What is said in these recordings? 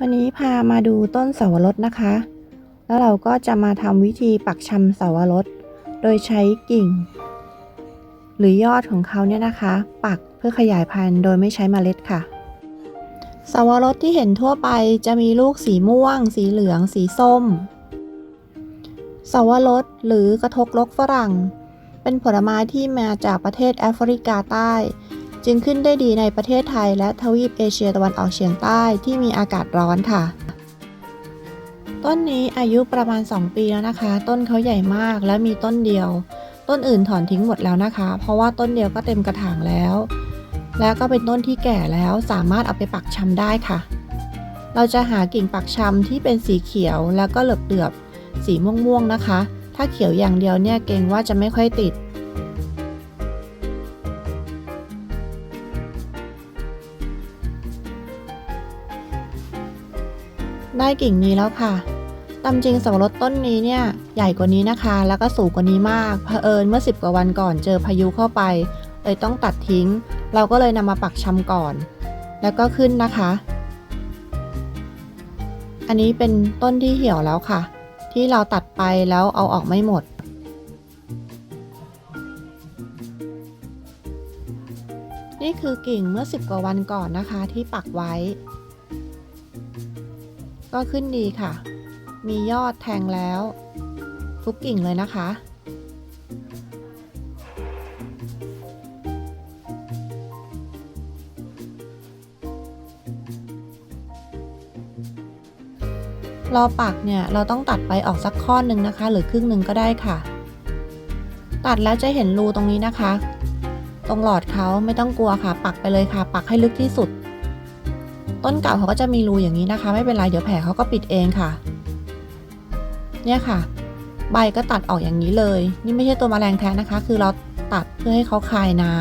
วันนี้พามาดูต้นเสาวรสนะคะ แล้วเราก็จะมาทำวิธีปักชำเสาวรส โดยใช้กิ่ง หรือยอดของเขาเนี่ยนะคะ ปักเพื่อขยายพันธุ์โดยไม่ใช้เมล็ดค่ะเสาวรสที่เห็นทั่วไปจะมีลูกสีม่วง สีเหลือง สีส้มเสาวรสหรือกระทกลกฝรั่ง เป็นผลไม้ที่มาจากประเทศแอฟริกาใต้ จึงขึ้นได้ดีในประเทศไทยและทวีปเอเชียตะวันออกเฉียงใต้ที่มีอากาศร้อนค่ะ ต้นนี้อายุประมาณ 2 ปีแล้วนะคะ ต้นเขาใหญ่มากและมีต้นเดียว ต้นอื่นถอนทิ้งหมดแล้วนะคะ เพราะว่าต้นเดียวก็เต็มกระถางแล้ว แล้วก็เป็นต้นที่แก่แล้วสามารถเอาไปปักชำได้ค่ะ เราจะหากิ่งปักชำที่เป็นสีเขียวแล้วก็เหลือบๆสีม่วงๆนะคะ ถ้าเขียวอย่างเดียวเนี่ยเกรงว่าจะไม่ค่อยติด ได้กิ่งนี้แล้วค่ะตามจริงสับปะรดต้นนี้เนี่ยใหญ่กว่านี้นะคะ แล้วก็สูงกว่านี้มากเผอิญเมื่อ 10 กว่าวันก่อนเจอพายุเข้าไป เลยต้องตัดทิ้ง เราก็เลยนำมาปักชำก่อน แล้วก็ขึ้นนะคะ อันนี้เป็นต้นที่เหี่ยวแล้วค่ะ ที่เราตัดไปแล้วเอาออกไม่หมด นี่คือกิ่งเมื่อ 10 กว่าวันก่อนนะคะที่ปักไว้ ก็ขึ้นดีค่ะ มียอดแทงแล้ว ทุกกิ่งเลยนะคะราปักเนี่ยเราต้องตัดไปออกสักข้อนหนึ่งนะคะ หรือครึ่งหนึ่งก็ได้ค่ะ ตัดแล้วจะเห็นรูตรงนี้นะคะ ตรงหลอดเขาไม่ต้องกลัวค่ะ ปักไปเลยค่ะ ปักให้ลึกที่สุด ต้นเก่าเขาก็จะมีรูอย่างนี้นะคะ ไม่เป็นไรเดี๋ยวแผลเขาก็ปิดเองค่ะ เนี่ยค่ะ ใบก็ตัดออกอย่างนี้เลย นี่ไม่ใช่ตัวแมลงแท้นะคะ คือเราตัดเพื่อให้เขาคายน้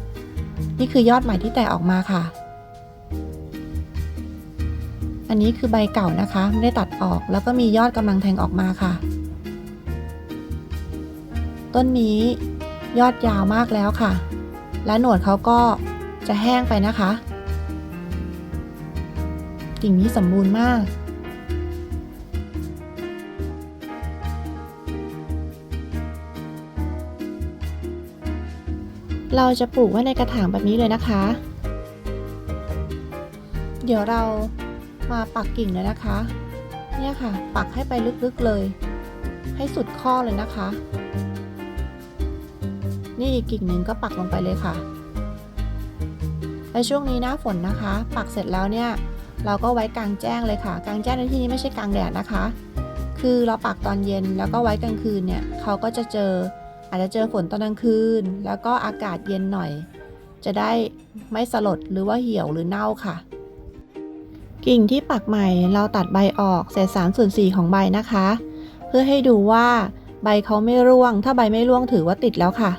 ำนี่คือยอดใหม่ที่แตกออกมาค่ะ อันนี้คือใบเก่านะคะ ไม่ได้ตัดออกแล้วก็มียอดกำลังแทงออกมาค่ะ ต้นนี้ยอดยาวมากแล้วค่ะ และหนวดเขาก็จะแห้งไปนะคะ กิ่งนี้สมบูรณ์มากเราจะปลูกไว้ในกระถางแบบนี้เลยนะคะ เดี๋ยวเรามาปักกิ่งเลยนะคะ เนี่ยค่ะ ปักให้ไปลึกๆเลย ให้สุดข้อเลยนะคะ นี่อีกกิ่งหนึ่งก็ปักลงไปเลยค่ะ ในช่วงนี้หน้าฝนนะคะ ปักเสร็จแล้วเนี่ย เราก็ไว้กลางแจ้งเลยค่ะ กลางแจ้งในที่นี้ไม่ใช่กลางแดดนะคะ คือเราปักตอนเย็นแล้วก็ไว้กลางคืนเนี่ยเขาก็จะเจออาจจะเจอฝนตอนกลางคืน แล้วก็อากาศเย็นหน่อย จะได้ไม่สลดหรือว่าเหี่ยวหรือเน่าค่ะ กิ่งที่ปักใหม่เราตัดใบออกเศษ3ส่วน4ของใบนะคะ เพื่อให้ดูว่าใบเขาไม่ร่วง ถ้าใบไม่ร่วงถือว่าติดแล้วค่ะ